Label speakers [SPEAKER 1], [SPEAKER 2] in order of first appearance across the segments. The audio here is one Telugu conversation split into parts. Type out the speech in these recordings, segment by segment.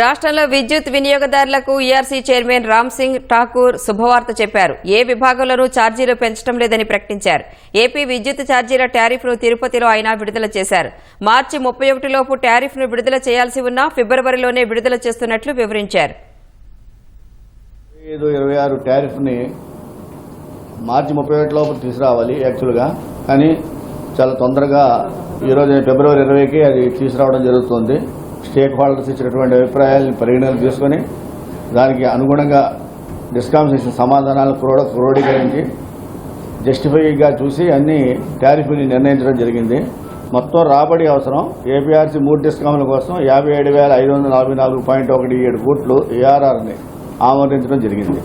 [SPEAKER 1] రాష్ట్రంలో విద్యుత్ వినియోగదారులకు ఈఆర్సీ చైర్మన్ రామ్ సింగ్ ఠాకూర్ శుభవార్త చెప్పారు. ఏ విభాగంలోనూ ఛార్జీలు పెంచడం లేదని ప్రకటించారు. ఏపీ విద్యుత్ ఛార్జీల టారిఫ్ను తిరుపతిలో ఆయన విడుదల చేశారు. మార్చి ముప్పై ఒకటిలోపు టారిఫ్ను విడుదల చేయాల్సి ఉన్నా ఫిబ్రవరిలోనే విడుదల చేస్తున్నట్లు వివరించారు.
[SPEAKER 2] ఐదు ఇరవై ఆరు టారిఫ్ని మార్చి ముప్పై ఒకటి తీసుకురావాలి యాక్చువల్గా. కానీ చాలా తొందరగా ఈరోజు ఫిబ్రవరి ఇరవైకి అది తీసుకురావడం జరుగుతుంది. స్టేక్ హోల్డర్స్ ఇచ్చినటువంటి అభిప్రాయాలను పరిగణనలు తీసుకొని దానికి అనుగుణంగా డిస్కామ్స్ ఇచ్చిన సమాధానాలు క్రోడ క్రోడీకరించి జస్టిఫైగా చూసి అన్ని టారిఫ్ని నిర్ణయించడం జరిగింది. మొత్తం రాబడి అవసరం. ఏపీఆర్సీ మూడు డిస్కామ్ల కోసం యాభై ఏడు వేల ఐదు వందల నలభై నాలుగు పాయింట్ ఒకటి ఏడు కోట్లు ఏఆర్ఆర్ని ఆమోదించడం జరిగింది.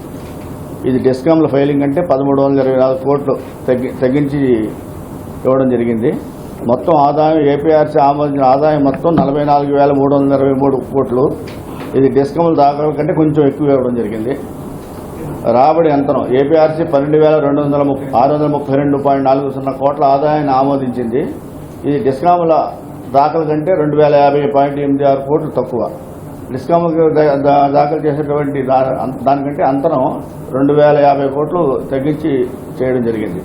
[SPEAKER 2] ఇది డిస్కామ్ల ఫైలింగ్ అంటే పదమూడు వందల ఇరవై నాలుగు కోట్లు తగ్గి తగ్గించి ఇవ్వడం జరిగింది. మొత్తం ఆదాయం ఏపీఆర్సీ ఆమోదించిన ఆదాయం మొత్తం నలభై నాలుగు వేల మూడు వందల ఇరవై మూడు కోట్లు. ఇది డిస్కమ్ల దాఖల కంటే కొంచెం ఎక్కువ ఇవ్వడం జరిగింది. రాబడి అంతరం. ఏపీఆర్సీ పన్నెండు వేల రెండు వందల ముప్పై ఆరు వందల ముప్పై రెండు పాయింట్ నాలుగు సున్నా కోట్ల ఆదాయాన్ని ఆమోదించింది. ఇది డిస్కాముల దాఖలు కంటే రెండు వేల యాభై పాయింట్ ఎనిమిది ఆరు కోట్లు తక్కువ. డిస్కామ్ దాఖలు చేసేటువంటి దా- దానికంటే అంతరం రెండు వేల యాభై కోట్లు తగ్గించి చేయడం జరిగింది.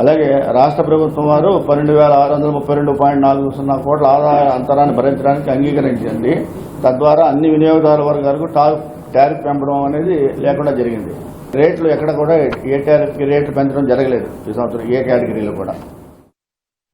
[SPEAKER 2] అలాగే రాష్ట్ర ప్రభుత్వం వారు పన్నెండు వేల ఆరు వందల ముప్పై రెండు పాయింట్ నాలుగు సున్నా కోట్ల ఆదాయ అంతరాన్ని భరించడానికి అంగీకరించింది. తద్వారా అన్ని వినియోగదారుల వర్గాలకు టా- టారిఫ్ పెంపడం అనేది లేకుండా జరిగింది. రేట్లు ఎక్కడ కూడా ఏ టారిఫ్కి రేట్లు పెంచడం జరగలేదు ఈ సంవత్సరం ఏ కేటగిరీలో కూడా.